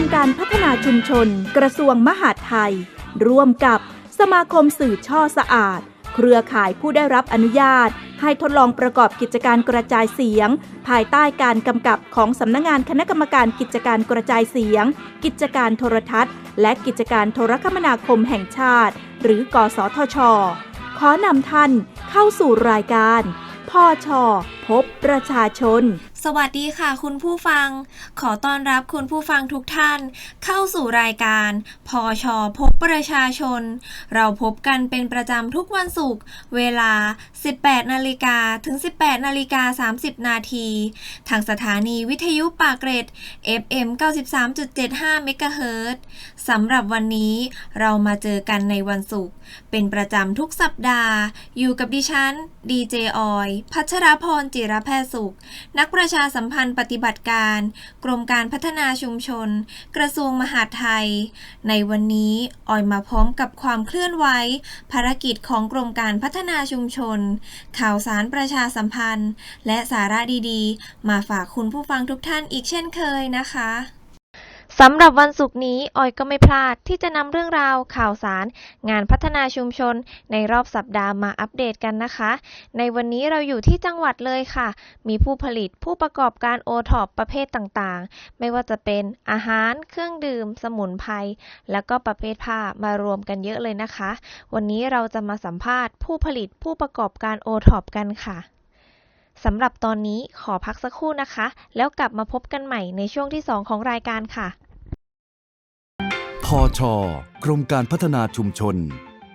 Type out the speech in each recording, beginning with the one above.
มการพัฒนาชุมชน กระทรวงมหาดไทย ร่วมกับสมาคมสื่อช่อสะอาด เครือข่ายผู้ได้รับอนุญาต ให้ทดลองประกอบกิจการกระจายเสียง ภายใต้การกำกับของสำนักงานคณะกรรมการกิจการกระจายเสียง กิจการโทรทัศน์ และกิจการโทรคมนาคมแห่งชาติ หรือ กสทช ขอนำท่านเข้าสู่รายการพ่อชอพบประชาชน สวัสดีค่ะคุณผู้ฟัง ขอต้อนรับคุณผู้ฟังทุกท่าน เข้าสู่รายการ พอชอพบประชาชน เราพบกันเป็นประจำทุกวันศุกร์เวลา 18นาฬิกาถึง 18นาฬิกา30 นาทีทางสถานีวิทยุปากเกร็ด FM 93.75เมกะเฮิรตสำหรับวันนี้เรามาเจอกันในวันศุกร์เป็นประจำทุกสัปดาห์ อยู่กับดิฉันดีเจออย พัชรพรจิรแพทย์สุข นักประชาาสัมพันธ์ปฏิบัติการ กรมการพัฒนาชุมชน กระทรวงมหาดไทย ในวันนี้ออยมาพร้อมกับความเคลื่อนไหวภารกิจของกรมการพัฒนาชุมชน ข่าวสารประชาสัมพันธ์ และสาระดีๆ มาฝากคุณผู้ฟังทุกท่านอีกเช่นเคยนะคะ สำหรับวันศุกร์นี้ออยก็ไม่พลาดที่จะนำเรื่องราวข่าวสาร งานพัฒนาชุมชน ในรอบสัปดาห์มาอัปเดตกันนะคะ ในวันนี้เราอยู่ที่จังหวัดเลยค่ะ มีผู้ผลิตผู้ประกอบการโอท็อปประเภทต่างๆ ไม่ว่าจะเป็นอาหาร เครื่องดื่ม สมุนไพรแล้วก็ประเภทผ้ามารวมกันเยอะเลยนะคะ วันนี้เราจะมาสัมภาษณ์ ผู้ผลิตผู้ประกอบการโอท็อปกันค่ะสำหรับตอนนี้ขอพักสักครู่นะคะ แล้วกลับมาพบกันใหม่ในช่วงที่ 2 ของรายการค่ะ พอชกรมการพัฒนาชุมชน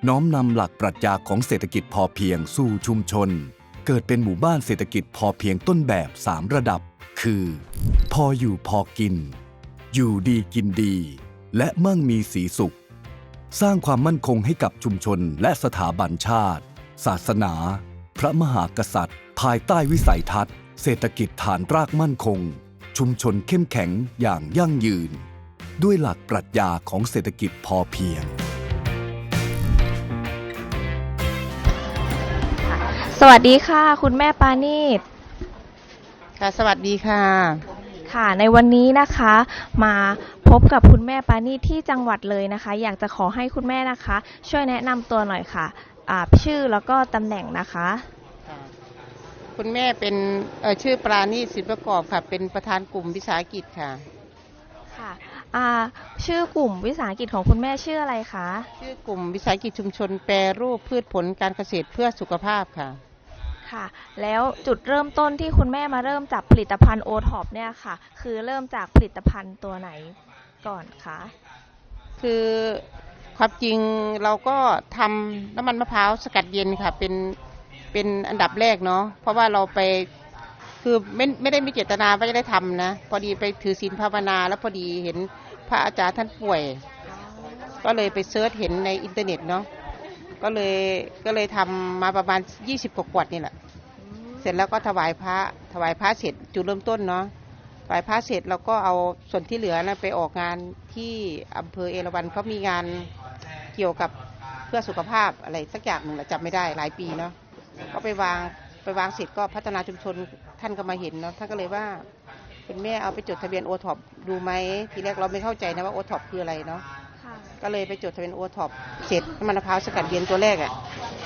น้อมนำหลักปรัชญาของเศรษฐกิจพอเพียงสู่ชุมชน เกิดเป็นหมู่บ้านเศรษฐกิจพอเพียงต้นแบบ 3 ระดับ คือ พออยู่พอกิน อยู่ดีกินดี และมั่งมีสีสุข สร้างความมั่นคงให้กับชุมชนและสถาบันชาติ ศาสนา พระมหากษัตริย์ ภายใต้วิสัยทัศน์ เศรษฐกิจฐานรากมั่นคง ชุมชนเข้มแข็งอย่างยั่งยืน ด้วยหลักปรัชญาของเศรษฐกิจพอเพียง สวัสดีค่ะ คุณแม่ปานีตค่ะ สวัสดีค่ะ ค่ะ ในวันนี้นะคะ มาพบกับคุณแม่ปานีตที่จังหวัดเลยนะคะ อยากจะขอให้คุณแม่นะคะ ช่วยแนะนำตัวหน่อยค่ะอ่าชื่อแล้วก็ตำแหน่งนะคะคุณแม่เป็นเอ่อชื่อปราณีตศิลปประกอบค่ะ เป็นประธานกลุ่มวิสาหกิจค่ะค่ะ อ่าชื่อกลุ่มวิสาหกิจของคุณแม่ชื่ออะไรคะ ชื่อกลุ่มวิสาหกิจชุมชนแปรรูปพืชผลการเกษตรเพื่อสุขภาพค่ะ ค่ะ แล้วจุดเริ่มต้นที่คุณแม่มาเริ่มจับผลิตภัณฑ์โอท็อปเนี่ยค่ะ คือเริ่มจากผลิตภัณฑ์ตัวไหนก่อนคะ คือความจริงเราก็ทำน้ำมันมะพร้าวสกัดเย็นค่ะ เป็นเป็นอันดับแรกเนาะเพราะว่าเราไป คือไม่ไม่ได้มีเจตนาว่าจะได้ทำนะ พอดีไปถือศีลภาวนา แล้วพอดีเห็นพระอาจารย์ท่านป่วย ก็เลยไปเซิร์ชเห็นในอินเทอร์เน็ตเนาะก็เลยก็เลยทำมาประมาณ20กว่าขวดนี่แหละ เสร็จแล้วก็ถวายพระถวายพระเสร็จจุดเริ่มต้นเนาะถวายพระเสร็จเราก็เอาส่วนที่เหลือนะไปออกงานที่อำเภอเอราวัณเขามีงานเกี่ยวกับเพื่อสุขภาพอะไรสักอย่างหนึ่งแหละจำไม่ได้หลายปีเนาะก็ไปวาง ไปวางเสร็จก็พัฒนาชุมชนท่านก็มาเห็นเนาะท่านก็เลยว่าคุณแม่เอาไปจดทะเบียนโอท็อปดูไหมทีแรกเราไม่เข้าใจนะว่าโอท็อปคืออะไรเนาะค่ะก็เลยไปจดทะเบียนโอท็อปเสร็จน้ำมันมะพร้าวสกัดเย็นตัวแรกอะ่ะ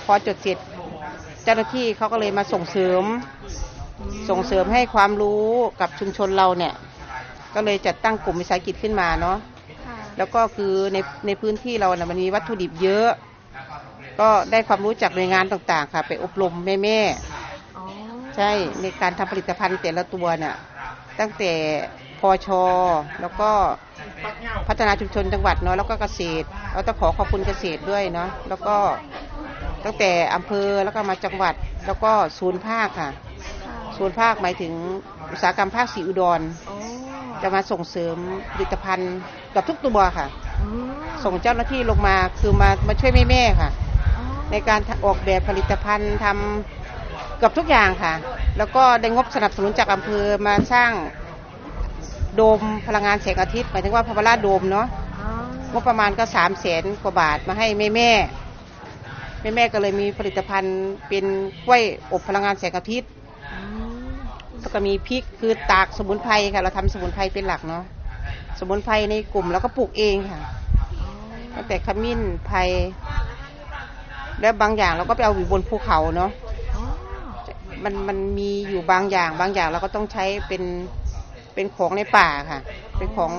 พอจดเสร็จเจ้าหน้าที่เขาก็เลยมาส่งเสริมส่งเสริมให้ความรู้กับชุมชนเราเนี่ย ก็เลยจัดตั้งกลุ่มวิสาหกิจขึ้นมาเนาะค่ะแล้วก็คือในในพื้นที่เรานะ่ะมันมีวัตถุดิบเยอะ ก็ได้ความรู้จากหน่วยงานต่างๆ ค่ะ ไปอบรมแม่แม่ๆอ๋อ ใช่ในการทำผลิตภัณฑ์แต่ละตัวน่ะตั้งแต่พอชอแล้วก็พัฒนาชุมชนจังหวัดเนาะแล้วก็เกษตรเราต้องขอขอบคุณเกษตรด้วยเนาะแล้วก็ตั้งแต่อำเภอแล้วก็มาจังหวัดแล้วก็ศูนย์ภาคค่ะค่ะศูนย์ภาคหมายถึงอุตสาหกรรมภาคสีอุดรโอ้จะมาส่งเสริมผลิตภัณฑ์กับทุกตัวค่ะอืมส่งเจ้าหน้าที่ลงมาคือมามาช่วยแม่ๆค่ะอ๋อในการออกแบบผลิตภัณฑ์ทำ เกับทุกอย่างค่ะ แล้วก็ได้งบสนับสนุนจากอำเภอมาสร้างโดมพลังงานแสงอาทิตย์หมายถึงว่าพาวาร่าโดมเนาะอ๋องบประมาณก็สามแสนกว่าบาทมาให้แม่แม่แม่แม่ๆก็เลยมีผลิตภัณฑ์เป็นกล้วยอบพลังงานแสงอาทิตย์อืมแล้วก็มีพริกคือตากสมุนไพรค่ะ เราทำสมุนไพรเป็นหลักเนาะสมุนไพรในกลุ่มเราก็ปลูกเองค่ะตั้งแต่ขมิ้นไพรแล้วบางอย่างเราก็ไปเอาอยู่บนภูเขาเนาะอ๋อ มันมันมีอยู่บางอย่าง บางอย่างเราก็ต้องใช้เป็นเป็นของในป่าค่ะ เป็นของ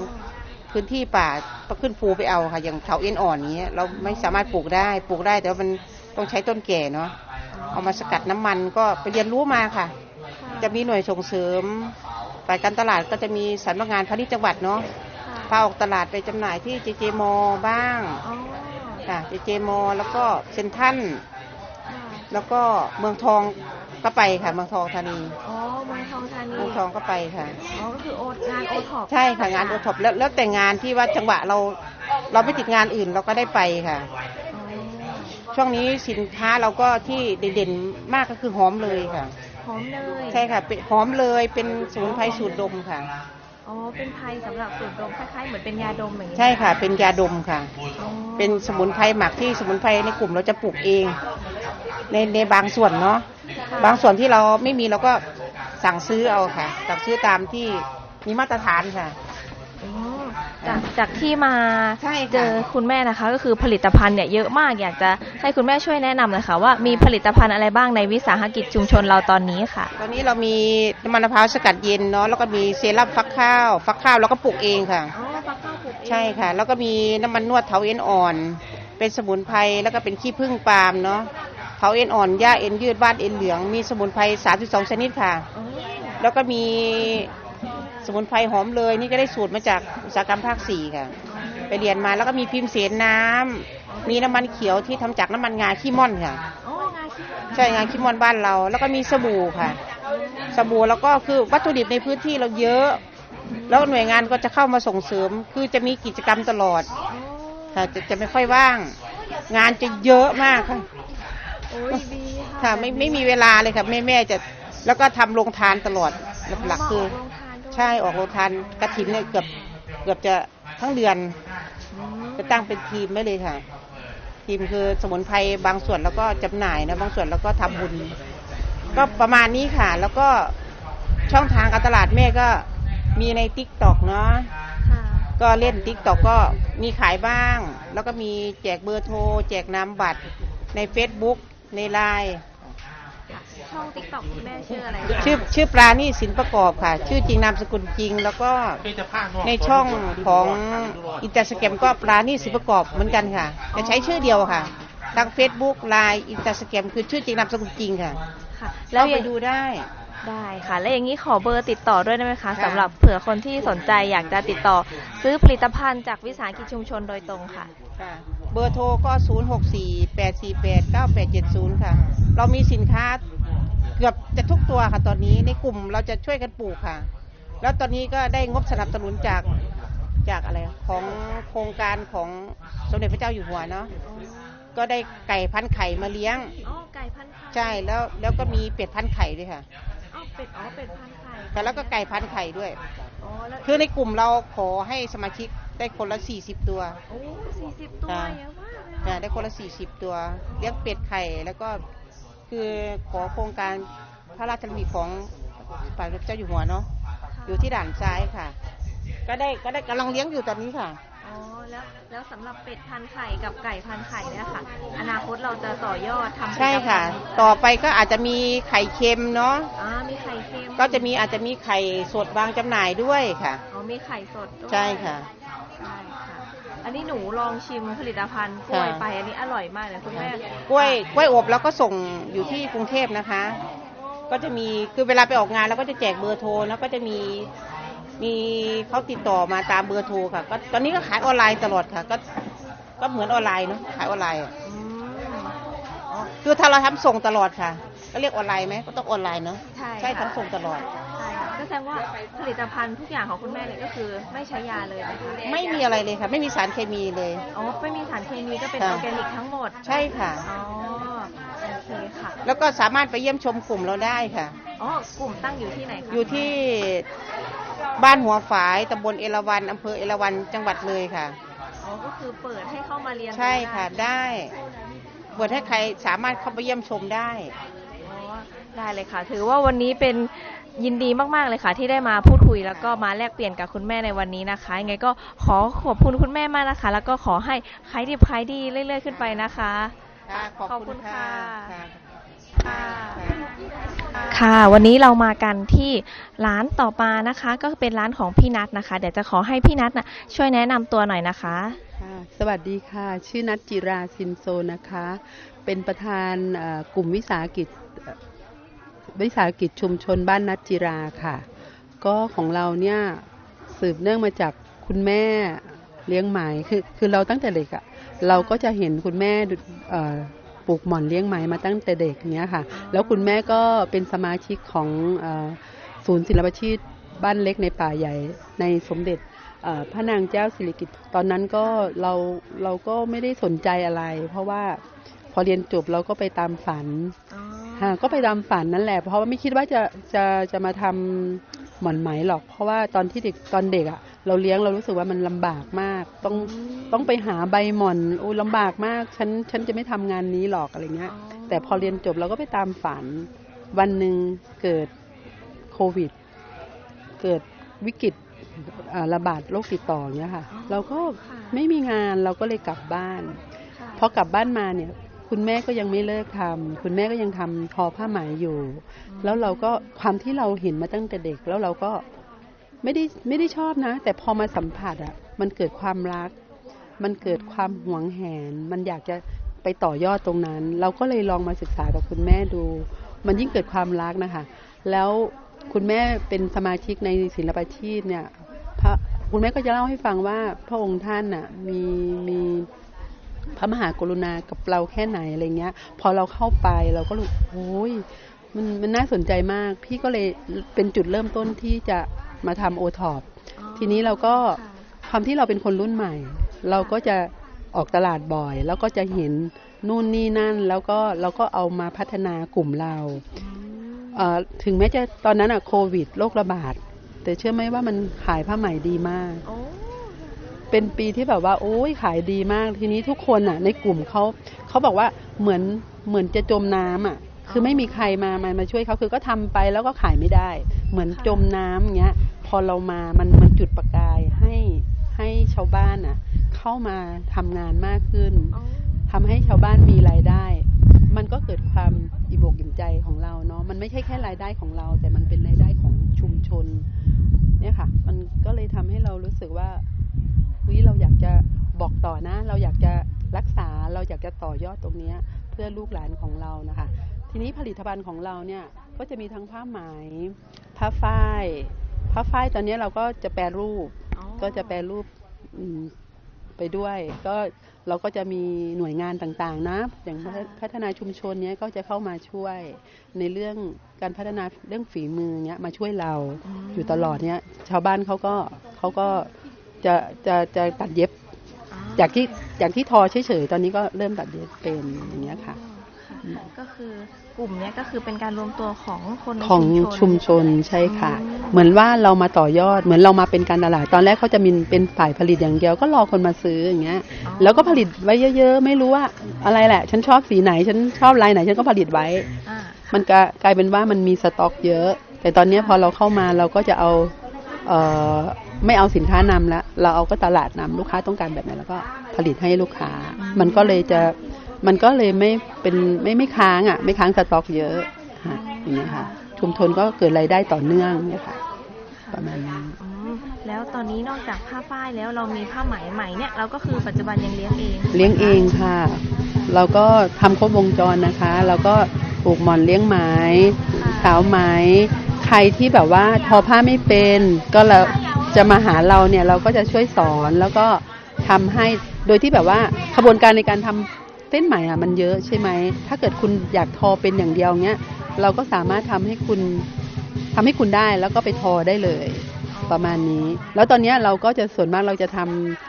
พื้นที่ป่าต้องขึ้นภูไปเอาค่ะ อย่างเถาเอ็นอ่อนนี้เราไม่สามารถปลูกได้ปลูกได้ แต่ว่ามันต้องใช้ต้นแก่เนาะเอามาสกัดน้ำมันก็ไปเรียนรู้มาค่ะ จะมีหน่วยส่งเสริมฝ่ายการตลาดก็จะมีสำนักงานพาณิชย์จังหวัดเนาะพาออกตลาดไปจำหน่ายที่เจเจมอบ้างค่ะเจเจมอแล้วก็เซนทันแล้วก็เมืองทอง ก็ไปค่ะเมืองทองธานี อ๋อเมืองทองธานีเมืองทองก็ไปค่ะ อ๋อก็คือโองานโอท็อปใช่ค่ะงานโอท็อปแล้วแล้วแต่งานที่ว่าจังหวะเราเราไม่ติดงานอื่นเราก็ได้ไปค่ะช่วงนี้สินค้าเราก็ที่เด่นๆมากก็คือหอมเลยค่ะ หอมเลยใช่ค่ะเป็นหอมเลยเป็นสมุนไพรสูตรดมค่ะ อ๋อเป็นไพรสำหรับสูดดมคล้ายๆเหมือนเป็นยาดมอย่างนี้ใช่ค่ะ เป็นยาดมค่ะ อ๋อเป็นสมุนไพรหมักที่สมุนไพรในกลุ่มเราจะปลูกเอง ในในบางส่วนเนาะ บางส่วนที่เราไม่มีเราก็สั่งซื้อเอาค่ะ สั่งซื้อตามที่มีมาตรฐานค่ะอ๋อจากจากที่มาใช่ค่ะ เจอคุณแม่นะคะ ก็คือผลิตภัณฑ์เนี่ยเยอะมาก อยากจะให้คุณแม่ช่วยแนะนำหน่อยค่ะ ว่ามีผลิตภัณฑ์อะไรบ้างในวิสาหกิจชุมชนเราตอนนี้ค่ะ ตอนนี้เรามีน้ำมันมะพร้าวสกัดเย็นเนาะแล้วก็มีเซรั่มฟักข้าว ฟักข้าวเราก็ปลูกเองค่ะอ๋อฟักข้าวปลูกเองใช่ค่ะ แล้วก็มีน้ำมันนวดเถาเอ็นอ่อน เป็นสมุนไพรแล้วก็เป็นขี้ผึ้งปาล์มเนาะ เถาเอ็นอ่อนหญ้าเอ็นยืดบ้านเอ็นเหลือง มีสมุนไพร32 ชนิดค่ะอ๋อแล้วก็มีสมุนไพรหอมเลย นี่ก็ได้สูตรมาจากอุตสาหกรรมภาคสี่ค่ะ ไปเรียนมาแล้วก็มีพิมพ์เสนน้ำมีน้ำมันเขียวที่ทำจากน้ำมันงาขี้ม่อนค่ะอ๋องาขี้ใช่งาขี้ม่อนบ้านเรา แล้วก็มีสบู่ค่ะ สบู่แล้วก็คือวัตถุดิบในพื้นที่เราเยอะ แล้วหน่วยงานก็จะเข้ามาส่งเสริม คือจะมีกิจกรรมตลอดอ๋อค่ะจะจะไม่ค่อยว่าง งานจะเยอะมากค่ะโอ้ยดี ค่ะค่ะไม่ไม่มีเวลาเลยค่ะแม่แม่จะแล้วก็ทำโรงทานตลอดหลักๆคือเหมาะกับโรงทานด้วยใช่ออกโรงทานกระถินเนี่ยเกือบเกือบจะทั้งเดือนอืมจะตั้งเป็นทีมไว้เลยค่ะ ทีมคือสมุนไพรบางส่วนแล้วก็จำหน่ายนะบางส่วนแล้วก็ทำบุญ ก็ประมาณนี้ค่ะ แล้วก็ช่องทางการตลาดแม่ก็มีในติ๊กต็อกเนาะ ค่ะ ก็เล่นติ๊กต็อกก็มีขายบ้าง แล้วก็มีแจกเบอร์โทร แจกนามบัตรใน Facebook ในไลน์ช่องติ๊กต็อกคุณแม่ชื่ออะไรคะชื่อชื่อปลานี่สินประกอบค่ะ ชื่อจริงนามสกุลจริง แล้วก็ในช่องของอินเตอร์สแกมก็ปลานี่สินประกอบเหมือนกันค่ะ จะใช้ชื่อเดียวค่ะทาง Facebook ไลน์อินเตอร์สแกมคือชื่อจริงนามสกุลจริงค่ะค่ะแล้แล้ววไปอย่างดูได้ได้ค่ะ แล้วอย่างนี้ขอเบอร์ติดต่อด้วยได้ไหมคะค่ะสำหรับเผื่อคนที่สนใจอยากจะติดต่อ ซื้อผลิตภัณฑ์จากวิสาหกิจชุมชนโดยตรงค่ะค่ะเบอร์โทรก็ 0 6 4 8 4 8 9 8 7 0 ค่ะ เรามีสินค้าเกือบจะทุกตัวค่ะตอนนี้ในกลุ่มเราจะช่วยกันปลูกค่ะ แล้วตอนนี้ก็ได้งบสนับสนุนจากจากอะไรของโครงการของสมเด็จพระเจ้าอยู่หัวเนาะก็ได้ไก่พันไข่มาเลี้ยง อ๋อ ไก่พันไข่ใช่แล้วแล้วก็มีเป็ดพันไข่ด้วยค่ะอ๋อเป็ด อ๋อ เป็ดพันไข่แต่แล้วก็ไก่พันไข่ด้วย อ๋อ แล้วคือในกลุ่มเราขอให้สมาชิก ได้คนละ40ตัว โอ้สี่สิบตัวค่ะ เยอะมากเลยอ่าค่ะ ได้คนละ40ตัว เลี้ยงเป็ดไข่แล้วก็คือขอโครงการพระราชดำริของฝ่ายพระเจ้าอยู่หัวเนาะ อยู่ที่ด่านซ้ายค่ะ ก็ได้ก็ได้กำลังเลี้ยงอยู่ตอนนี้ค่ะอ๋อ แล้วแล้วสำหรับเป็ดพันไข่กับไก่พันไข่เนี่ยค่ะ อนาคตเราจะต่อยอดทำผลิตภัณฑ์ใช่ค่ะ ต่อไปก็อาจจะมีไข่เค็มเนาะอ่ามีไข่เค็มก็จะมีอาจจะมีไข่สดวางจำหน่ายด้วยค่ะ อ๋อมีไข่สดด้วยใช่ค่ะ ใช่ค่ะ อันนี้หนูลองชิมผลิตภัณฑ์กล้วยค่ะ ไปอันนี้อร่อยมากเลยคุณแม่กล้วยกล้วยอบแล้วก็ส่งอยู่ที่กรุงเทพนะคะ ก็จะมีคือเวลาไปออกงานเราก็จะแจกเบอร์โทรแล้วก็จะมีมี เขาติดต่อมาตามเบอร์โทรค่ะ ก็ตอนนี้ก็ขายออนไลน์ตลอดค่ะ ก็ก็เหมือนออนไลน์เนาะขายออนไลน์อะอืมคือถ้าเราทำส่งตลอดค่ะ ก็เรียกออนไลน์ไหมก็ต้องออนไลน์เนาะใช่ใช่ค่ะ ทำส่งตลอด ใช่ค่ะก็แสดงว่าผลิตภัณฑ์ทุกอย่างของคุณแม่เนี่ยก็คือไม่ใช้ยาเลยนะคะไม่มีอะไรเลยค่ะ ไม่มีสารเคมีเลย อ๋อไม่มีสารเคมีก็เป็นอค่ะ อร์แกนิกทั้งหมดใช่ค่ะ อ๋อโอเคค่ะแล้วก็สามารถไปเยี่ยมชมกลุ่มเราได้ค่ะ อ๋อกลุ่มตั้งอยู่ที่ไหนคะอยู่ที่ บ้านหัวฝายตำบลเอราวันอำเภอเอราวันจังหวัดเลยค่ะ อ๋อก็คือเปิดให้เข้ามาเรียนใช่ค่ะได้ได้ เปิดให้ใครสามารถเข้าไปเยี่ยมชมได้ อ๋อได้เลยค่ะ ถือว่าวันนี้เป็นยินดีมากๆเลยค่ะ ที่ได้มาพูดคุยแล้วก็มาแลกเปลี่ยนกับคุณแม่ในวันนี้นะคะยังไงก็ขอขอบคุณคุณแม่มากนะคะ แล้วก็ขอให้ขายดิบขายดีเรื่อย ๆ ขึ้นไปนะคะ ค่ะขอบขอบคุคุณณค่ะ ค่ะ ค่ะ วันนี้เรามากันที่ร้านต่อมานะคะ ก็เป็นร้านของพี่นัทนะคะ เดี๋ยวจะขอให้พี่นัทนะช่วยแนะนำตัวหน่อยนะคะ ค่ะสวัสดีค่ะ ชื่อนัทจิราซินโซนะคะ เป็นประธานเอ่อกลุ่มวิสาหกิจเอ่อวิสาหกิจชุมชนบ้านนัทจิราค่ะ ก็ของเราเนี่ยสืบเนื่องมาจากคุณแม่เลี้ยงไหมคือคือเราตั้งแต่เด็กอะเราก็จะเห็นคุณแม่เอ่อ ปลูกหม่อนเลี้ยงไหมมาตั้งแต่เด็กเนี้ยค่ะ แล้วคุณแม่ก็เป็นสมาชิกของอศูนย์ศิลปชีพบ้านเล็กในป่าใหญ่ในสมเด็จพระนางเจ้าสิริกิติ์ตอนนั้นก็เราเราก็ไม่ได้สนใจอะไร เพราะว่าพอเรียนจบเราก็ไปตามฝัน ก็ไปตามฝันนั่นแหละ เพราะว่าไม่คิดว่าจะจะจะมาทำหม่อนไหมหรอก เพราะว่าตอนที่เด็กตอนเด็กอะ่ะ เราเลี้ยงเรารู้สึกว่ามันลำบากมาก ต้องต้องไปหาใบหม่อนโอ้ยลำบากมาก ฉันฉันจะไม่ทำงานนี้หรอกอะไรเงี้ย แต่พอเรียนจบเราก็ไปตามฝัน วันหนึ่งเกิดโควิด เกิดวิกฤตอ่าระบาดโรคติดต่ออย่างเงี้ยค่ะ เราก็ไม่มีงานเราก็เลยกลับบ้านพอกลับบ้านมาเนี่ย คุณแม่ก็ยังไม่เลิกทำคุณแม่ก็ยังทำทอผ้าไหมอยู่ แล้วเราก็ความที่เราเห็นมาตั้งแต่เด็ก แล้วเราก็ไม่ได้ไม่ได้ชอบนะ แต่พอมาสัมผัสอะ มันเกิดความรัก มันเกิดความหวงแหน มันอยากจะไปต่อยอดตรงนั้น เราก็เลยลองมาศึกษากับคุณแม่ดู มันยิ่งเกิดความรักนะคะ แล้วคุณแม่เป็นสมาชิกในศิลปาชีพเนี่ยพระคุณแม่ก็จะเล่าให้ฟังว่าพระองค์ท่านน่ะมีมี พระมหากรุณากับเราแค่ไหนอะไรเงี้ย พอเราเข้าไปเราก็รู้โอ้ยมันมันน่าสนใจมาก พี่ก็เลยเป็นจุดเริ่มต้นที่จะมาทำโอท็อปทีนี้เราก็ความที่เราเป็นคนรุ่นใหม่ เราก็จะออกตลาดบ่อย แล้วก็จะเห็นนู่นนี่นั่น แล้วก็เราก็เอามาพัฒนากลุ่มเราถึงแม้จะตอนนั้นอะโควิดโรคระบาด แต่เชื่อไหมว่ามันขายผ้าไหม่ดีมาก เป็นปีที่แบบว่า โอ้ยขายดีมากทีนี้ทุกคนอะ ในกลุ่มเขาเขาบอกว่าเหมือนเหมือนจะจมน้ำอะ คือไม่มีใครมามามาช่วยเขาคือก็ทำไปแล้วก็ขายไม่ได้ เหมือนจมน้ำอย่าเงี้ย พอเรามามันมันจุดประกายให้ให้ชาวบ้านอะ เข้ามาทำงานมากขึ้นทำให้ชาวบ้านมีรายได้ มันก็เกิดความอิ่มอกอิ่มใจของเราเนาะมันไม่ใช่แค่รายได้ของเรา แต่มันเป็นรายได้ของชุมชน เนี่ยค่ะ มันก็เลยทำให้เรารู้สึกว่า เฮ้ยเราอยากจะบอกต่อนะ เราอยากจะรักษาเราอยากจะต่อยอดตรงเนี้ยเพื่อลูกหลานของเรานะคะ ทีนี้ผลิตภัณฑ์ของเราเนี่ยก็จะมีทั้งผ้าไหมผ้าฝ้ายผ้าฝ้ายตอนนี้เราก็จะแปรรูปก็จะแปรรูปอืมไปด้วยก็เราก็จะมีหน่วยงานต่างๆ นะ อย่างพัฒพัฒนาชุมชนเนี้ยก็จะเข้ามาช่วยในเรื่องการพัฒนาเรื่องฝีมือเนี้ยมาช่วยเราอยู่ตลอดเนี้ยชาวบ้านเขาก็เขาก็ จะจะจะตัดเย็บ จากที่จากที่ทอเฉยๆตอนนี้ก็เริ่มตัดเย็บเป็นอย่างเงี้ยค่ะ ก็คือกลุ่มเนี้ยก็คือเป็นการรวมตัวของคนในของชุมชนใช่ค่ะ เหมือนว่าเรามาต่อยอดเหมือนเรามาเป็นการตลาดตอนแรกเขาจะมีเป็นฝ่ายผลิตอย่างเดียวก็รอคนมาซื้ออย่างเงี้ย แล้วก็ผลิตไว้เยอะ ๆ ไม่รู้ว่าอะไรแหละ ฉันชอบสีไหนฉันชอบลายไหนฉันก็ผลิตไว้อ่ามันก็กลายเป็นว่ามันมีสต็อกเยอะ แต่ตอนเนี้ยพอเราเข้ามาเราก็จะเอาเอ่อ ไม่เอาสินค้านำละเราเอาก็ตลาดนำลูกค้าต้องการแบบไหนแล้วก็ผลิตให้ลูกค้า มันก็เลยจะมันก็เลยไม่เป็นไม่ไม่ค้างอะ ไม่ค้างสต็อกเยอะฮะอย่างเงี้ยค่ะ ชุมชนก็เกิดรายได้ต่อเนื่องเนี่ยค่ะ ประมาณนี้อืมแล้วตอนนี้นอกจากผ้าฝ้ายแล้วเรามีผ้าไหมไหมเนี่ยเราก็คือปัจจุบันยังเลี้ยงเอง เลี้ยงเองค่ะ เราก็ทำครบวงจรนะคะ เราก็ปลูกหมอนเลี้ยงไหมสาวไหม ใครที่แบบว่าทอผ้าไม่เป็น ก็เราจะมาหาเราเนี่ยเราก็จะช่วยสอนแล้วก็ทำให้โดยที่แบบว่าขบวนการในการทำเส้นไหมอะมันเยอะใช่ไหม ถ้าเกิดคุณอยากทอเป็นอย่างเดียวเนี้ยเราก็สามารถทำให้คุณทำให้คุณได้แล้วก็ไปทอได้เลยประมาณนี้ แล้วตอนนี้เราก็จะส่วนมากเราจะท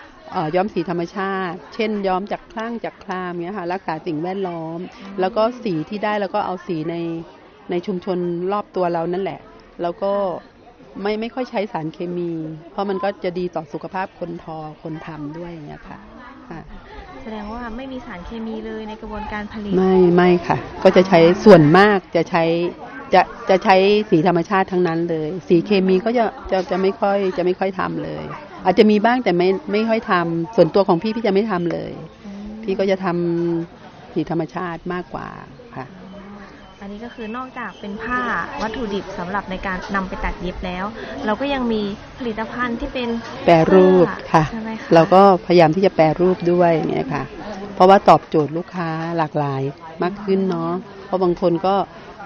ำย้อมสีธรรมชาติ เช่น ย้อมจากคลั่งจากคลามเนี้ยค่ะรักษาสิ่งแวดล้อม แล้วก็สีที่ได้แล้วก็เอาสีใน ในชุมชนรอบตัวเรานั่นแหละ แล้วก็ไม่ไม่ค่อยใช้สารเคมี เพราะมันก็จะดีต่อสุขภาพคนทอคนทำด้วยอย่างเงี้ยค่ะค่ะแสดงว่าไม่มีสารเคมีเลยในกระบวนการผลิต ไม่ไม่ค่ะ ก็จะใช้ส่วนมากจะใช้จะจะใช้สีธรรมชาติทั้งนั้นเลย สีเคมีก็จะจะจะไม่ค่อยจะไม่ค่อยทำเลย อาจจะมีบ้างแต่ไม่ไม่ค่อยทำส่วนตัวของพี่พี่จะไม่ทำเลย พี่ก็จะทำสีธรรมชาติมากกว่าค่ะ อันนี้ก็คือนอกจากเป็นผ้าวัตถุดิบสำหรับในการนำไปตัดเย็บแล้ว เราก็ยังมีผลิตภัณฑ์ที่เป็นแปรรูปค่ะ ใช่ไหมคะเราก็พยายามที่จะแปรรูปด้วยอย่างเงี้ยค่ะ เพราะว่าตอบโจทย์ลูกค้าหลากหลายมากขึ้นเนาะเพราะบางคนก็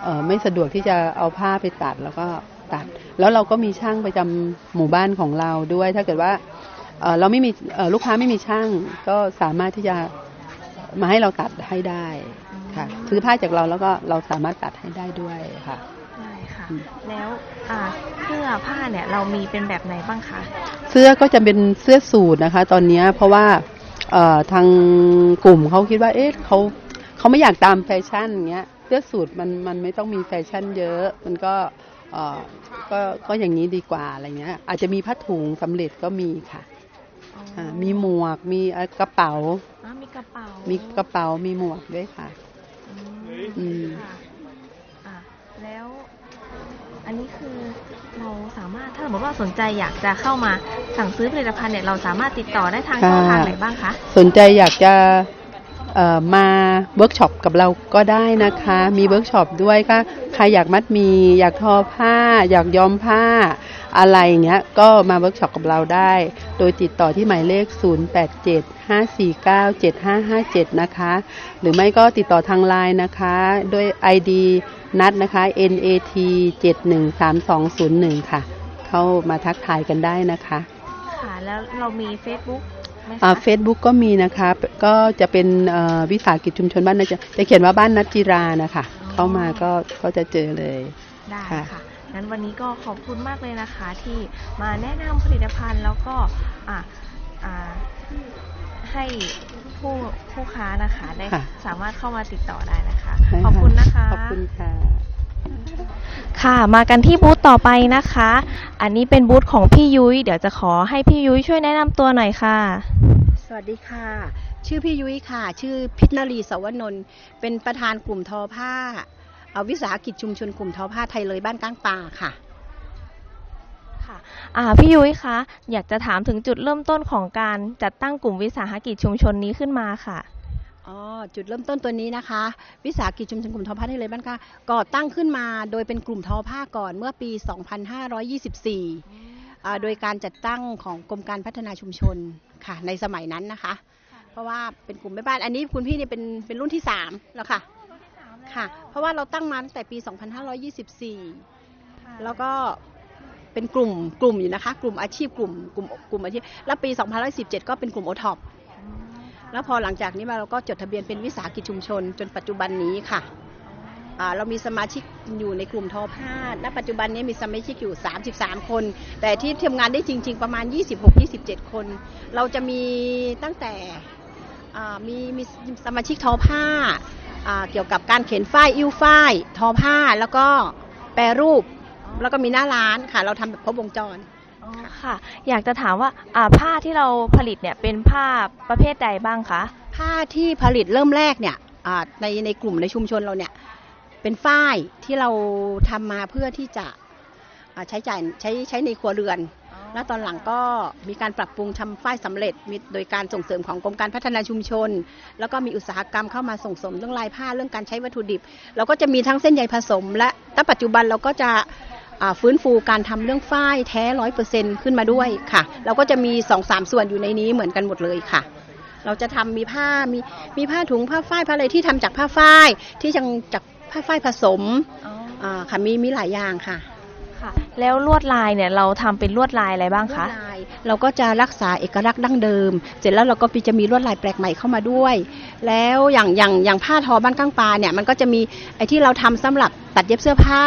เอ่อไม่สะดวกที่จะเอาผ้าไปตัดแล้วก็ตัด แล้วเราก็มีช่างประจำหมู่บ้านของเราด้วย ถ้าเกิดว่าเอ่อเราไม่มีเอ่อลูกค้าไม่มีช่างก็สามารถที่จะมาให้เราตัดให้ได้ ค่ะ ซื้อผ้าจากเราแล้วก็เราสามารถตัดให้ได้ด้วยค่ะได้ค่ะอืมแล้วอ่าเสื้อผ้าเนี่ยเรามีเป็นแบบไหนบ้างคะ เสื้อก็จะเป็นเสื้อสูทนะคะ ตอนเนี้ยเพราะว่าเอ่อทางกลุ่มเขาคิดว่าเอ๊ะเขาเขาไม่อยากตามแฟชั่นอย่างเงี้ยเสื้อสูทมันมันไม่ต้องมีแฟชั่นเยอะ มันก็เอ่อก็ก็อย่างนี้ดีกว่าอะไรเงี้ย อาจจะมีผ้าถุงสำเร็จก็มีค่ะามีหมวกมีเอ่อกระเป๋าอ่ามีกระเป๋ามีมีกระเป๋ามีหมวกด้วยค่ะ อืมค่ะอะแล้ว อันนี้คือเราสามารถถ้าสมมติว่าสนใจอยากจะเข้ามาสั่งซื้อผลิตภัณฑ์เนี่ยเราสามารถติดต่อได้ทางช่องทางไหนบ้างคะสนใจอยากจะเอ่อมาเวิร์กช็อปกับเราก็ได้นะคะ มีเวิร์กช็อปด้วยค่ะใครอยากมัดหมี อยากทอผ้า อยากย้อมผ้า อะไรอย่างเงี้ยก็มาเวิร์กช็อปกับเราได้ โดยติดต่อที่หมายเลข 0875497557 นะคะ หรือไม่ก็ติดต่อทางไลน์นะคะ ด้วย ID นัดนะคะ NAT 713201 ค่ะ เข้ามาทักทายกันได้นะคะค่ะแล้วเรามี Facebook ไหมอ่าคะเฟซบุ๊กก็มีนะคะ ก็จะเป็นเอ่อวิสาหกิจชุมชนบ้านนาจะจะเขียนว่าบ้านนัจจิรานะคะ เข้ามาก็ก็จะเจอเลยได้ค่ะค่ะ งั้นวันนี้ก็ขอบคุณมากเลยนะคะ ที่มาแนะนำผลิตภัณฑ์แล้วก็อะอ่าให้ผู้ผู้ค้านะคะได้ค่ะ สามารถเข้ามาติดต่อได้นะคะได้ขอบคุณนะคะ ขอบคุณค่ะ ค่ะมากันที่บูธต่อไปนะคะ อันนี้เป็นบูธของพี่ยุ้ย เดี๋ยวจะขอให้พี่ยุ้ยช่วยแนะนำตัวหน่อยค่ะ สวัสดีค่ะ ชื่อพี่ยุ้ยค่ะ ชื่อพิษนารีสวนนท์เป็นประธานกลุ่มทอผ้า เอ่อวิสาหกิจชุมชนกลุ่มทอผ้าไทยเลยบ้านก้างปลาค่ะค่ะอ่าพี่ยุ้ยคะอยากจะถามถึงจุดเริ่มต้นของการจัดตั้งกลุ่มวิสาหกิจชุมชนนี้ขึ้นมาค่ะอ๋อจุดเริ่มต้นตัวนี้นะคะ วิสาหกิจชุมชนกลุ่มทอผ้าไทยเลยบ้านก้างก่อตั้งขึ้นมาโดยเป็นกลุ่มทอผ้าก่อนเมื่อปี 2524อ่าโดยการจัดตั้งของกรมการพัฒนาชุมชนค่ะในสมัยนั้นนะคะ เพราะว่าเป็นกลุ่มแม่บ้านอันนี้คุณพี่เนี่ยเป็นเป็นรุ่นที่สามแล้วค่ะ ค่ะ เพราะว่าเราตั้งมาตั้งแต่ปี 2524 แล้วก็เป็นกลุ่มกลุ่มอยู่นะคะ กลุ่มอาชีพกลุ่มกลุ่มกลุ่มอาชีพ แล้วปี 2517 ก็เป็นกลุ่มโอท็อปแล้วพอหลังจากนี้มาเราก็จดทะเบียนเป็นวิสาหกิจชุมชน จนปัจจุบันนี้ค่ะอ่าเรามีสมาชิกอยู่ในกลุ่มทอผ้าณปัจจุบันนี้มีสมาชิกอยู่ 33 คน แต่ที่ทำงานได้จริง ๆ ประมาณ 26-27 คน เราจะมีตั้งแต่อ่ามีมีสมาชิกทอผ้าอ่า เกี่ยวกับการเขียนฝ้ายอิ้วฝ้าย ทอผ้าแล้วก็แปรรูป แล้วก็มีหน้าร้านค่ะ เราทำแบบครบวงจร อ๋อค่ะ อยากจะถามว่าอ่าผ้าที่เราผลิตเนี่ยเป็นผ้าประเภทใดบ้างคะผ้าที่ผลิตเริ่มแรกเนี่ยอ่าในในกลุ่มในชุมชนเราเนี่ยเป็นฝ้ายที่เราทำมาเพื่อที่จะอ่าใช้จ่ายใช้ใช้ในครัวเรือน แล้วตอนหลังก็มีการปรับปรุงทำฝ้ายสำเร็จมีโดยการส่งเสริมของกรมการพัฒนาชุมชน แล้วก็มีอุตสาหกรรมเข้ามาส่งเสริมเรื่องลายผ้าเรื่องการใช้วัตถุดิบ เราก็จะมีทั้งเส้นใยผสม และแต่ปัจจุบันเราก็จะอ่าฟื้นฟูการทำเรื่องฝ้ายแท้ร้อยเปอร์เซ็นขึ้นมาด้วยค่ะ เราก็จะมีสองสามส่วนอยู่ในนี้เหมือนกันหมดเลยค่ะ เราจะทำมีผ้ามีมีผ้าถุงผ้าฝ้ายผ้าอะไรที่ทำจากผ้าฝ้ายที่ยังจากผ้าฝ้ายผสมอ่าค่ะมีมีหลายอย่างค่ะ ค่ะ แล้วลวดลายเนี่ยเราทำเป็นลวดลายอะไรบ้างลวคะดลายเราก็จะรักษาเอกลักษณ์ดั้งเดิม เสร็จแล้วเราก็จะมีลวดลายแปลกใหม่เข้ามาด้วย แล้วอย่างอย่างอย่างผ้าทอบ้านก้างปลาเนี่ยมันก็จะมีไอ้ที่เราทำสำหรับตัดเย็บเสื้อผ้า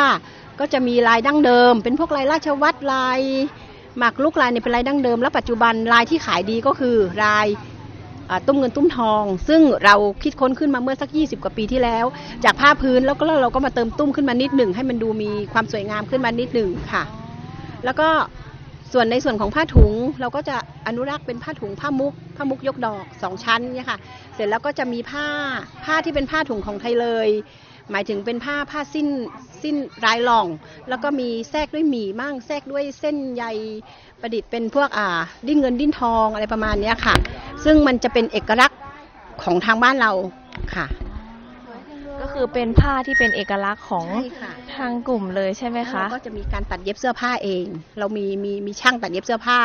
ก็จะมีลายดั้งเดิม เป็นพวกลายราชวัตรลายหมากลูกลายเนี่ยเป็นลายดั้งเดิม แล้วปัจจุบันลายที่ขายดีก็คือลาย ตุ้มเงินตุ้มทอง ซึ่งเราคิดค้นขึ้นมาเมื่อสัก 20 กว่าปีที่แล้ว จากผ้าพื้นแล้วก็เราก็มาเติมตุ้มขึ้นมานิดหนึ่งให้มันดูมีความสวยงามขึ้นมานิดหนึ่งค่ะ แล้วก็ส่วนในส่วนของผ้าถุงเราก็จะอนุรักษ์เป็นผ้าถุงผ้ามุกผ้ามุกยกดอกสองชั้นเนี่ยค่ะ เสร็จแล้วก็จะมีผ้าผ้าที่เป็นผ้าถุงของไทยเลย หมายถึงเป็นผ้าผ้าสิ้นสิ้นรายหล่อง แล้วก็มีแทรกด้วยหมี่มั่งแทรกด้วยเส้นใย ประดิษฐ์เป็นพวกอ่าดิ้นเงินดิ้นทองอะไรประมาณเนี้ยค่ะ ซึ่งมันจะเป็นเอกลักษณ์ของทางบ้านเราค่ะ ก็คือเป็นผ้าที่เป็นเอกลักษณ์ของใช่ค่ะ ทางกลุ่มเลยใช่ไหมคะเราก็จะมีการตัดเย็บเสื้อผ้าเอง เรามีมีมีช่างตัดเย็บเสื้อผ้า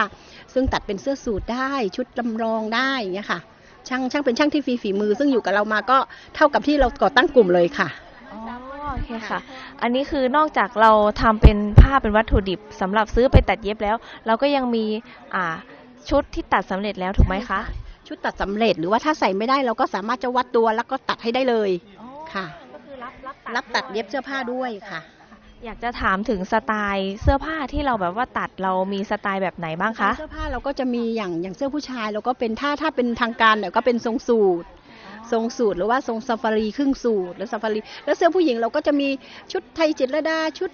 ซึ่งตัดเป็นเสื้อสูทได้ชุดจำลองได้อย่างเงี้ยค่ะ ช่างช่างเป็นช่างที่ฟรีฝีมือ ซึ่งอยู่กับเรามาก็เท่ากับที่เราก่อตั้งกลุ่มเลยค่ะ อ๋อ โอเคค่ะ อันนี้คือนอกจากเราทำเป็นผ้าเป็นวัตถุดิบสำหรับซื้อไปตัดเย็บแล้ว เราก็ยังมีอ่าชุดที่ตัดสำเร็จแล้วถูกไหมคะ ชุดตัดสำเร็จหรือว่าถ้าใส่ไม่ได้เราก็สามารถจะวัดตัวแล้วก็ตัดให้ได้เลยค่ะ ก็คือรับรับรับตัดเย็บเสื้อผ้าด้วยค่ะ อยากจะถามถึงสไตล์เสื้อผ้าที่เราแบบว่าตัดเรามีสไตล์แบบไหนบ้างคะ เสื้อผ้าเราก็จะมีอย่างอย่างเสื้อผู้ชายเราก็เป็นถ้าถ้าเป็นทางการเนี่ยก็เป็นทรงสูท ทรงสูทหรือว่าทรงซาฟารีครึ่งสูทหรือซาฟารีแล้วเสื้อผู้หญิงเราก็จะมีชุดไทยจิตรดาชุด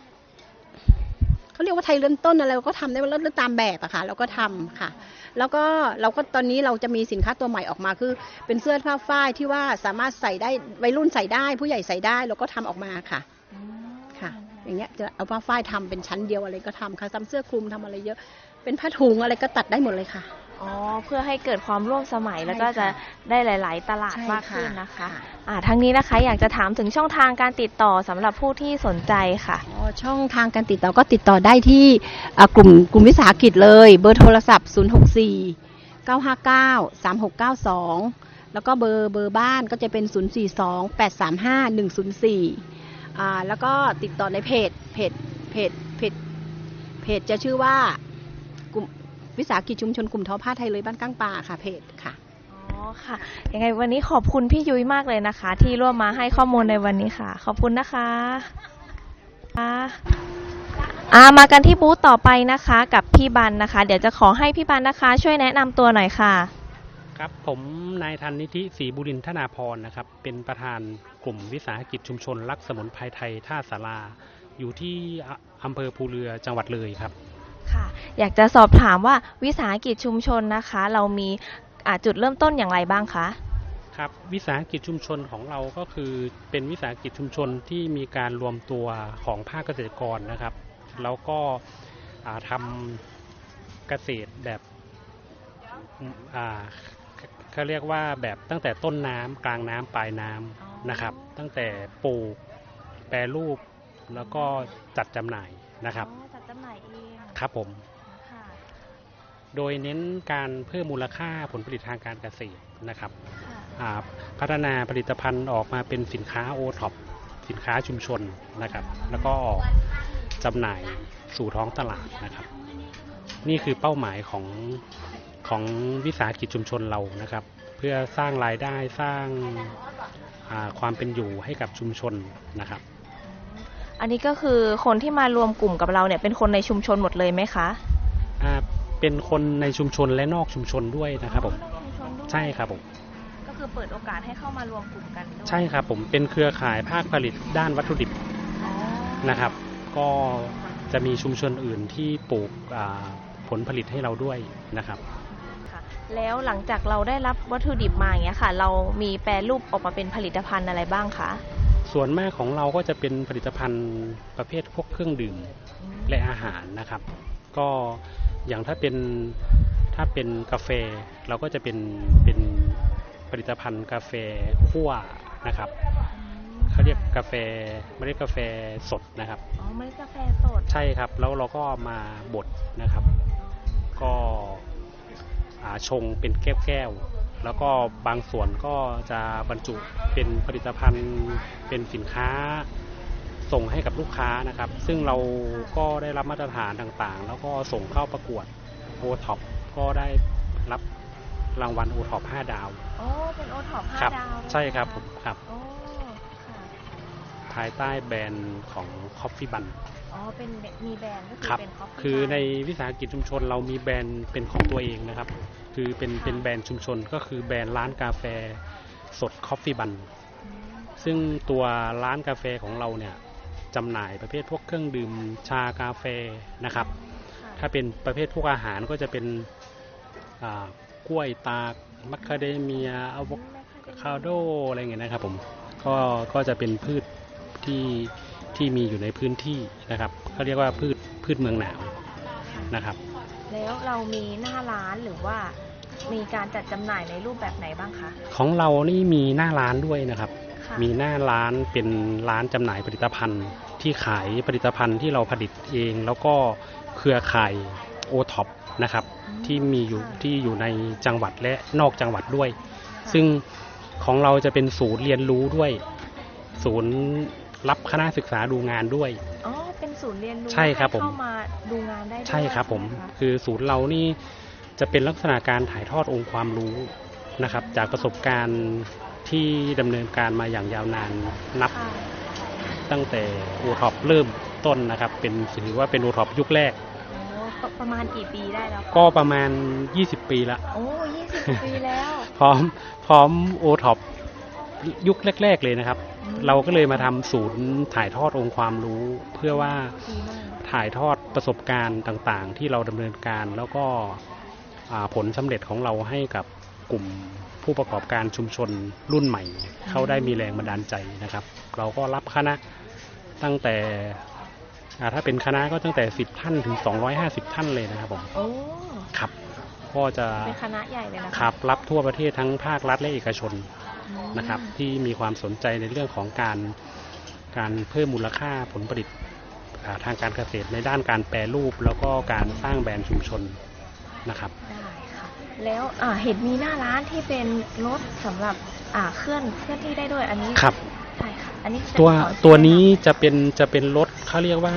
เขาเรียกว่าไทยเริ่มต้นอะไรเราก็ทำได้แล้วตามแบบอะค่ะเราก็ทำค่ะ แล้วก็เราก็ตอนนี้เราจะมีสินค้าตัวใหม่ออกมาคือ เป็นเสื้อผ้าฝ้ายที่ว่าสามารถใส่ได้วัยรุ่นใส่ได้ ผู้ใหญ่ใส่ได้เราก็ทำออกมาค่ะค่ะ อย่างเงี้ยจะเอาผ้าฝ้ายทำเป็นชั้นเดียวอะไรก็ทำค่ะทำเสื้อคลุมทำอะไรเยอะ เป็นผ้าถุงอะไรก็ตัดได้หมดเลยค่ะ อ๋อเพื่อให้เกิดความร่วมสมัยใช่แล้วก็จะค่ะได้หลาย ๆ ตลาดใช่มากขึ้นนะคะค่ะอ่าทั้งนี้นะคะอยากจะถามถึงช่องทางการติดต่อสำหรับผู้ที่สนใจค่ะอ๋อช่องทางการติดต่อก็ติดต่อได้ที่อ่ากลุ่มกลุ่มวิสาหกิจเลย เบอร์โทรศัพท์ 064 959 3692 แล้วก็เบอร์เบอร์บ้านก็จะเป็น 042 835 104อ่าแล้วก็ติดต่อในเพจเพจเพจเพจเพจจะชื่อว่ากลุ่ม วิสาหกิจชุมชนกลุ่มทอผ้าไทยเลยบ้านก้างปลาค่ะเพจค่ะอ๋อค่ะยังไงวันนี้ขอบคุณพี่ยุ้ยมากเลยนะคะ ที่ร่วมมาให้ข้อมูลในวันนี้ค่ะ ขอบคุณนะคะค่ะอ่ามากันที่บูธต่อไปนะคะ กับพี่บันนะคะ เดี๋ยวจะขอให้พี่บันนะคะ ช่วยแนะนำตัวหน่อยค่ะ ครับผมนายทันนิธิศรีบุรินทนาพรนะครับ เป็นประธานกลุ่มวิสาหกิจชุมชน รักสมุนไพรไทยท่าสาราอยู่ที่ออำเภอภูเรือจังหวัดเลยครับ ค่ะอยากจะสอบถามว่าวิสาหกิจชุมชนนะคะ เรามีอ่าจุดเริ่มต้นอย่างไรบ้างคะครับวิสาหกิจชุมชนของเราก็คือเป็นวิสาหกิจชุมชนที่มีการรวมตัวของภาคเกษตรกรนะครับ แล้วก็อ่าทำเกษตรแบบอืมอ่าเขาเรียกว่าแบบตั้งแต่ต้นน้ำกลางน้ำปลายน้ำนะครับ ตั้งแต่ปลูกแปรรูปแล้วก็จัดจำหน่ายนะครับ ครับผมค่ะโดยเน้นการเพิ่มมูลค่าผลผลิตทางการเกษตรนะครับค่ะอ่าพัฒนาผลิตภัณฑ์ออกมาเป็นสินค้าโอท็อปสินค้าชุมชนนะครับ แล้วก็ออกจำหน่ายสู่ท้องตลาดนะครับ นี่คือเป้าหมายของของวิสาหกิจชุมชนเรานะครับ เพื่อสร้างรายได้สร้างอ่าความเป็นอยู่ให้กับชุมชนนะครับ อันนี้ก็คือคนที่มารวมกลุ่มกับเราเนี่ยเป็นคนในชุมชนหมดเลยไหมคะอ่าเป็นคนในชุมชนและนอกชุมชนด้วยนะครับผมชุมชนด้วยใช่ครับผมก็คือเปิดโอกาสให้เข้ามารวมกลุ่มกันด้วยใช่ครับผมเป็นเครือข่ายภาคผลิตด้านวัตถุดิบอ๋อนะครับ ก็จะมีชุมชนอื่นที่ปลูกอ่าผลผลิตให้เราด้วยนะครับ ค่ะ แล้วหลังจากเราได้รับวัตถุดิบมาอย่างเงี้ยค่ะ เรามีแปรรูปออกมาเป็นผลิตภัณฑ์อะไรบ้างคะ ส่วนมากของเราก็จะเป็นผลิตภัณฑ์ประเภทพวกเครื่องดื่มและอาหารนะครับ ก็อย่างถ้าเป็นถ้าเป็นกาแฟเราก็จะเป็นเป็นผลิตภัณฑ์กาแฟคั่วนะครับเขาเรียกกาแฟเมล็ดกาแฟสดนะครับอ๋อเมล็ดกาแฟสด ใช่ครับ แล้วเราก็มาบดนะครับ ก็อ่าชงเป็นแก้วๆ แล้วก็บางส่วนก็จะบรรจุเป็นผลิตภัณฑ์เป็นสินค้าส่งให้กับลูกค้านะครับ ซึ่งเราก็ได้รับมาตรฐานต่างๆ แล้วก็ส่งเข้าประกวดโอท็อปก็ได้รับรางวัลโอท็อป5ดาว โอ้ เป็นโอท็อปคห้ารัดาวใช่ครับผมครับ โอ้ค่ะ ภายใต้แบรนด์ของ Coffee Bun อ๋อเป็นมีแบรนด์ก็คือครับเป็น Coffee คือ Bar ในวิสาหกิจชุมชนเรามีแบรนด์เป็นของตัวเองนะครับ คือเป็นค่ะเป็นแบรนด์ชุมชนก็คือแบรนด์ร้านกาแฟสดคอฟฟี่บันอืมซึ่งตัวร้านกาแฟของเราเนี่ยจำหน่ายประเภทพวกเครื่องดื่มชากาแฟนะครับค่ะถ้าเป็นประเภทพวกอาหารก็จะเป็นอ่ากล้วยตากมัคคาเดเมียอะโวคาโดอะไรเงี้ยนะครับผมก็ก็จะเป็นพืช ที่ที่มีอยู่ในพื้นที่นะครับเขาเรียกว่าพืชพืชเมืองหนาวนะครับ แล้วเรามีหน้าร้านหรือว่ามีการจัดจำหน่ายในรูปแบบไหนบ้างคะ ของเรานี่มีหน้าร้านด้วยนะครับค่ะมีหน้าร้านเป็นร้านจำหน่ายผลิตภัณฑ์ ที่ขายผลิตภัณฑ์ที่เราผลิตเอง แล้วก็เครือข่ายโอท็อปนะครับอืมที่มีอยู่ค่ะที่อยู่ในจังหวัดและนอกจังหวัดด้วยค่ะซึ่งของเราจะเป็นศูนย์เรียนรู้ด้วย ศูนย์ รับคณะศึกษาดูงานด้วย อ๋อ เป็นศูนย์เรียนรู้ใช่ครับผมเข้ามาดูงานได้ด้วยใช่ครับผมใช่ไหะคือศูนย์เรานี่จะเป็นลักษณะการถ่ายทอดองค์ความรู้นะครับ จากประสบการณ์ที่ดำเนินการมาอย่างยาวนานนับค่ะตั้งแต่โอท็อปเริ่มต้นนะครับ เป็นถือว่าเป็นโอท็อปยุคแรกโอ้ประประมาณกี่ปีได้แล้วคะก็ประมาณ 20 ปีละโอ้ยี่สิบปีแล้ว พร้อมพร้อมโอท็อปยุคแรก ๆ เลยนะครับอืม เราก็เลยมาทำศูนย์ถ่ายทอดองค์ความรู้ เพื่อว่าดีมากถ่ายทอดประสบการณ์ต่างๆ ที่เราดำเนินการแล้วก็อ่าผลสำเร็จของเราให้กับกลุ่มผู้ประกอบการชุมชนรุ่นใหม่ เขาได้มีแรงบันดาลใจนะครับ เราก็รับคณะตั้งแต่อ่าถ้าเป็นคณะก็ตั้งแต่ 10 ท่านถึง 250 ท่านเลยนะครับผมโอ้ครับก็จะเป็นคณะใหญ่เลยนะคะครับ รับทั่วประเทศทั้งภาครัฐและเอกชนอืม นะครับ ที่มีความสนใจในเรื่องของการการเพิ่มมูลค่าผลผลิตอ่าทางการเกษตรในด้านการแปรรูป แล้วก็การสร้างแบรนด์ชุมชนนะครับได้ค่ะแล้วอ่าเห็นมีหน้าร้านที่เป็นรถสำหรับอ่าเคลื่อนเคลื่อนที่ได้ด้วยอันนี้ครับใช่ค่ะอันนี้ตัวขอชื่อตัวนี้จะเป็นจะเป็นรถเขาเรียกว่า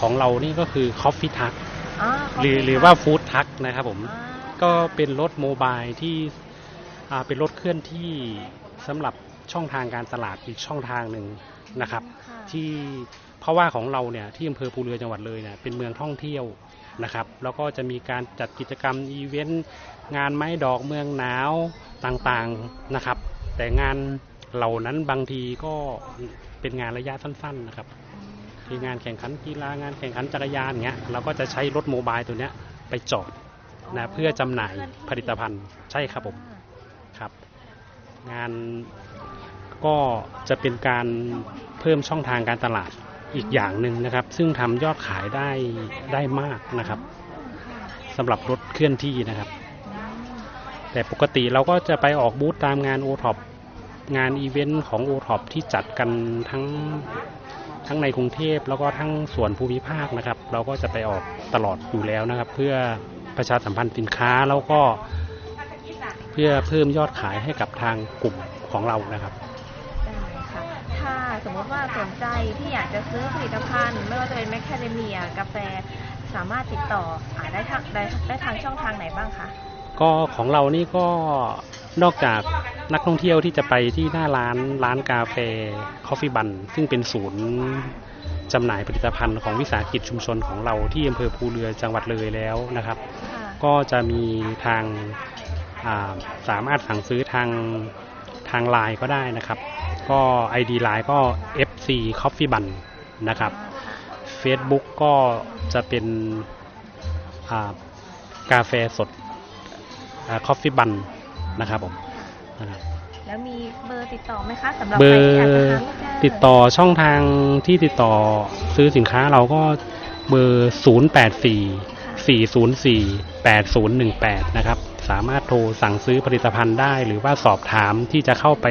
ของเรานี่ก็คือ Coffee Truck อ่าหรือขบคุณหรือค่ะว่า Food Truck นะครับผมอ่าก็เป็นรถโมบายที่อ่าเป็นรถเคลื่อนที่ สำหรับช่องทางการตลาดอีกช่องทางหนึ่งนะครับค่ะที่เพราะว่าของเราเนี่ยที่อำเภอภูเรือจังหวัดเลยเนี่ยเป็นเมืองท่องเที่ยวนะครับ แล้วก็จะมีการจัดกิจกรรมอีเวนต์งานไม้ดอกเมืองหนาวต่างๆนะครับ แต่งานเหล่านั้นบางทีก็เป็นงานระยะสั้น ๆนะครับมีงานแข่งขันกีฬางานแข่งขันจักรยานเงี้ยเราก็จะใช้รถโมบายตัวเนี้ยไปจอดนะเพื่อจำหน่ายผลิตภัณฑ์ใช่ครับผมครับ งานก็จะเป็นการเพิ่มช่องทางการตลาดอีกอย่างหนึ่งนะครับ ซึ่งทำยอดขายได้ได้มากนะครับสำหรับรถเคลื่อนที่นะครับ แต่ปกติเราก็จะไปออกบูธตามงานโอท็อปงานอีเวนต์ของโอท็อปที่จัดกันทั้งทั้งในกรุงเทพแล้วก็ทั้งส่วนภูมิภาคนะครับ เราก็จะไปออกตลอดอยู่แล้วนะครับ เพื่อประชาสัมพันธ์สินค้าแล้วก็ พื่อเพิ่มยอดขายให้กับทางกลุ่มของเรานะครับได้ค่ะ ถ้าสมมติว่าสนใจที่อยากจะซื้อผลิตภัณฑ์ ไม่ว่าจะเป็นแมคคาเดเมียกาแฟสามารถติดต่ออาได้ทางได้ได้ทางช่องทางไหนบ้างคะก็ของเรานี่ก็นอกจากนักท่องเที่ยวที่จะไปที่หน้าร้านร้านกาแฟคอฟฟี่บันซึ่งเป็นศูนย์จำหน่ายผลิตภัณฑ์ของวิสาหกิจชุมชนของเราที่อำเภอภูเรือจังหวัดเลยแล้วนะครับค่ะก็จะมีทางอ่า สามารถสั่งซื้อทางทางไลน์ก็ได้นะครับ ก็ ID ไลน์ก็ FC Coffee Bun นะครับ Facebook ก็จะเป็นอ่ากาแฟสดคอฟฟี่บันนะครับผมนะครับแล้วมีเบอร์ติดต่อไหมคะสำหรับเบใคอรที่อาจจะร์หาไม่เจอติดต่อช่องทางที่ติดต่อซื้อสินค้าเราก็เบอร์ 0 8 4 4 0 4 8 0 1 8 นะครับ สามารถโทรสั่งซื้อผลิตภัณฑ์ได้ หรือว่าสอบถามที่จะเข้าไป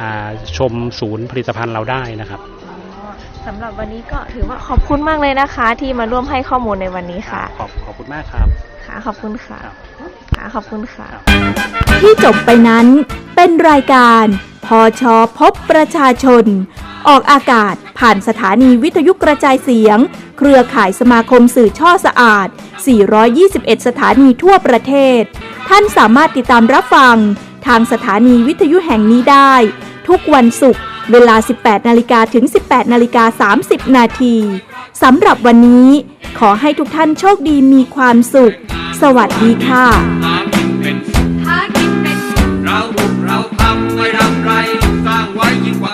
อ่าชมศูนย์ผลิตภัณฑ์เราได้นะครับอ๋อสำหรับวันนี้ก็ถือว่าขอบคุณมากเลยนะคะ ที่มาร่วมให้ข้อมูลในวันนี้ค่ะ ขอบขอบคุณมากครับค่ะขอบคุณค่ะครับค่ะขอบคุณค่ะ ที่จบไปนั้นเป็นรายการพอชอพบประชาชน ออกอากาศ ผ่านสถานีวิทยุกระจายเสียง เครือข่ายสมาคมสื่อช่อสะอาด 421 สถานีทั่วประเทศ ท่านสามารถติดตามรับฟัง ทางสถานีวิทยุแห่งนี้ได้ ทุกวันศุกร์เวลา 18 นาฬิกาถึง 18 นาฬิกา 30 นาทีสำหรับวันนี้ ขอให้ทุกท่านโชคดีมีความสุข สวัสดีค่ะเราทำไม่รำไรสร้างไว้ยิ่งกว่า